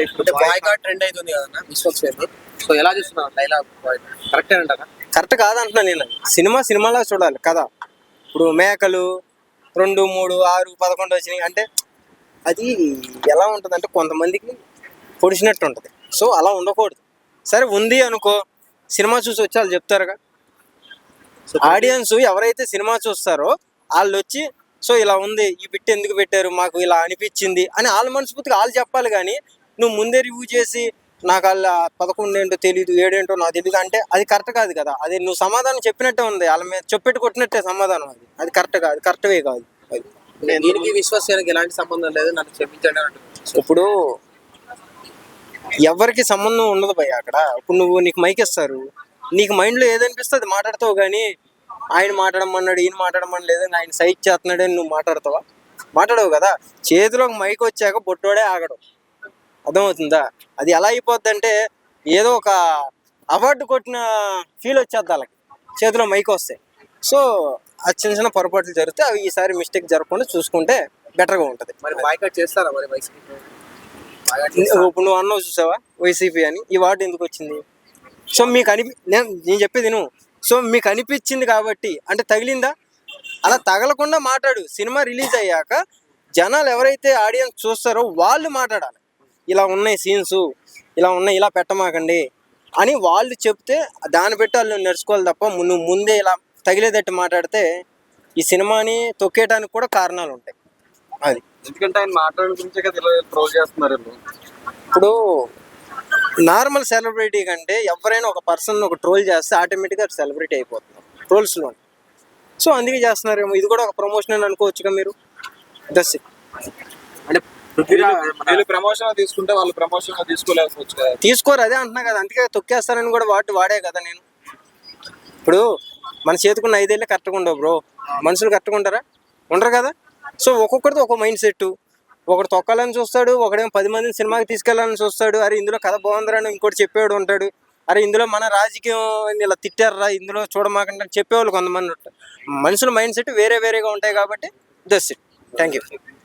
అంటే ఇప్పుడు boycott trend అవుతుంది కదా విశ్వక్సేన్ సో ఎలా చూస్తున్నారు డైలాగ్ కరెక్టే అంటారా కరెక్ట్ కాదంటున్నా నేను. సినిమా సినిమాలా చూడాలి కదా ఇప్పుడు మేకలు రెండు మూడు ఆరు పదకొండు వచ్చినాయి. అంటే అది ఎలా ఉంటుంది అంటే కొంతమందికి పొడిచినట్టు ఉంటుంది. సో అలా ఉండకూడదు. సరే ఉంది అనుకో సినిమా చూసి వచ్చి వాళ్ళు చెప్తారుగా. ఆడియన్స్ ఎవరైతే సినిమా చూస్తారో వాళ్ళు వచ్చి సో ఇలా ఉంది ఈ బిట్ ఎందుకు పెట్టారు? మాకు ఇలా అనిపించింది అని వాళ్ళ మనస్ఫూర్తిగా వాళ్ళు చెప్పాలి కానీ నువ్వు ముందే రివ్యూ చేసి నాకు వాళ్ళ పదకొండు ఏంటో తెలియదు ఏడేంటో నాకు తెలియదు అంటే అది కరెక్ట్ కాదు కదా. అది నువ్వు సమాధానం చెప్పినట్టే ఉంది. వాళ్ళ మీద చెప్పెట్టు కొట్టినట్టే సమాధానం అది. అది కరెక్ట్ కాదు కరెక్ట్ వే కాదు దీనికి విశ్వక్సేన్కి ఎలాంటి సంబంధం లేదు నన్ను క్షమించండి అని అంటున్నారు. ఇప్పుడు ఎవరికి సంబంధం ఉండదు భయ్య అక్కడ. ఇప్పుడు నువ్వు నీకు మైక్ ఇస్తారు. నీకు మైండ్లో ఏదనిపిస్తే అది మాట్లాడతావు కానీ ఆయన మాట్లాడమన్నాడు ఈయన మాట్లాడమని ఆయన సైట్ చేస్తున్నాడు అని నువ్వు మాట్లాడతావా? మాట్లాడవు కదా. చేతిలోకి మైక్ వచ్చాక బొట్టోడే ఆగడం. అర్థమవుతుందా? అది ఎలా అయిపోద్ది అంటే ఏదో ఒక అవార్డు కొట్టిన ఫీల్ వచ్చేద్ది వాళ్ళకి. చేతిలో మైక్ వస్తే. సో ఆ చిన్న చిన్న పొరపాట్లు జరిగితే అవి ఈసారి మిస్టేక్ జరగకుండా చూసుకుంటే బెటర్గా ఉంటుంది. మరి బాయ్కాట్ చేస్తారా మరి వైసీపీ ఇప్పుడు నువ్వు అన్నావు చూసావా? వైసీపీ అని. ఈ వార్డు ఎందుకు వచ్చింది? సో మీకు అనిపి నేను నేను చెప్పేది నువ్వు సో మీకు అనిపించింది కాబట్టి అంటే తగిలిందా? అలా తగలకుండా మాట్లాడు. సినిమా రిలీజ్ అయ్యాక జనాలు ఎవరైతే ఆడియన్స్ చూస్తారో వాళ్ళు మాట్లాడాలి. ఇలా ఉన్నాయి సీన్స్ ఇలా ఉన్నాయి ఇలా పెట్టమాకండి అని వాళ్ళు చెప్తే దాన్ని పెట్టి వాళ్ళు నడుచుకోవాలి తప్ప నువ్వు ముందే ఇలా తగిలేదట్టు మాట్లాడితే ఈ సినిమాని తొక్కేయడానికి కూడా కారణాలు ఉంటాయి. అది. ఎందుకంటే ఆయన మాట్లాడిన గురించే కదా ఇలా ట్రోల్ చేస్తున్నారు. ఇప్పుడు నార్మల్ సెలబ్రిటీ కంటే ఎవరైనా ఒక పర్సన్ ఒక ట్రోల్ చేస్తే ఆటోమేటిక్గా సెలబ్రిటీ అయిపోతున్నారు ట్రోల్స్లో సో అందుకే చేస్తున్నారేమో. ఇది కూడా ఒక ప్రమోషన్ అని అనుకోవచ్చుగా మీరు? దస్ అంటే ప్రమోషన్ తీసుకుంటే వాళ్ళు ప్రమోషన్ తీసుకోలేకపోవచ్చు కదా. తీసుకోరు అదే అంటున్నా కదా. అందుకే తొక్కేస్తారని కూడా వాటి వాడే కదా నేను. ఇప్పుడు మన చేతుకున్న ఐదేళ్ళే కరెక్ట్గా ఉండవు బ్రో మనుషులు కరెక్ట్గా ఉంటారా? ఉండరు కదా? సో ఒక్కొక్కరితో ఒక్కో మైండ్ సెట్ ఒకడు తొక్కాలని చూస్తాడు ఒకడేమో పది మందిని సినిమాకి తీసుకెళ్ళాలని చూస్తాడు. అరే ఇందులో కథ బాగుందిరా అని ఇంకోటి చెప్పేవాడు ఉంటాడు. అరే ఇందులో మన రాజకీయం ఇలా తిట్టారా? ఇందులో చూడమాకంటే చెప్పేవాళ్ళు కొంతమంది ఉంటారు. మనుషుల మైండ్ సెట్ వేరే వేరేగా ఉంటాయి కాబట్టి దస్ ఇట్ థ్యాంక్ యూ